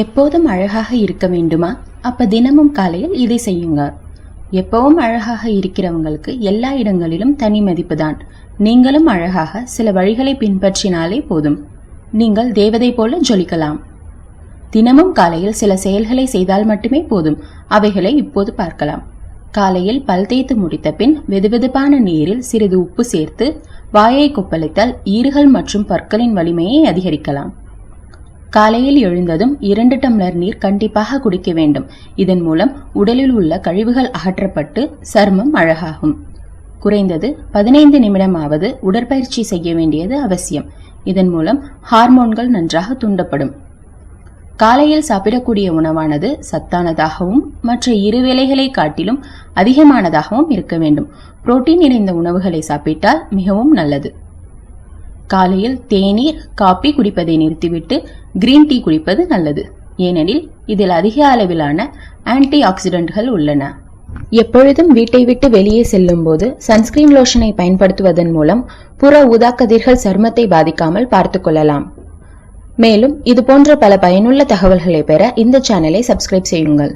எப்போதும் அழகாக இருக்க வேண்டுமா? அப்ப தினமும் காலையில் இதை செய்யுங்க. எப்பவும் அழகாக இருக்கிறவங்களுக்கு எல்லா இடங்களிலும் தனி மதிப்பு தான். நீங்களும் அழகாக சில வழிகளை பின்பற்றினாலே போதும். நீங்கள் தேவதை போல ஜொலிக்கலாம். தினமும் காலையில் சில செயல்களை செய்தால் மட்டுமே போதும். அவைகளை இப்போது பார்க்கலாம். காலையில் பல் தேய்த்து முடித்த பின் வெதுவெதுப்பான நீரில் சிறிது உப்பு சேர்த்து வாயை கொப்பளித்தால் ஈறுகள் மற்றும் பற்களின் வலிமையை அதிகரிக்கலாம். காலையில் எழுந்ததும் இரண்டு டம்ளர் நீர் கண்டிப்பாக குடிக்க வேண்டும். இதன் மூலம் உடலில் உள்ள கழிவுகள் அகற்றப்பட்டு சர்மம் அழகாகும். குறைந்தது பதினைந்து நிமிடமாவது உடற்பயிற்சி செய்ய வேண்டியது அவசியம். இதன் மூலம் ஹார்மோன்கள் நன்றாக தூண்டப்படும். காலையில் சாப்பிடக்கூடிய உணவானது சத்தானதாகவும் மற்ற இரு வேலைகளை காட்டிலும் அதிகமானதாகவும் இருக்க வேண்டும். புரோட்டீன் நிறைந்த உணவுகளை சாப்பிட்டால் மிகவும் நல்லது. காலையில் தேநீர் காபி குடிப்பதை நிறுத்திவிட்டு கிரீன் டீ குடிப்பது நல்லது. ஏனெனில் இதில் அதிக அளவிலான ஆன்டி ஆக்சிடென்ட்கள் உள்ளன. எப்பொழுதும் வீட்டை விட்டு வெளியே செல்லும் போது சன்ஸ்கிரீன் லோஷனை பயன்படுத்துவதன் மூலம் புற ஊதாக்கதிர்கள் சருமத்தை பாதிக்காமல் பார்த்துக்கொள்ளலாம் மேலும் இது போன்ற பல பயனுள்ள தகவல்களை பெற இந்த சேனலை சப்ஸ்கிரைப் செய்யுங்கள்.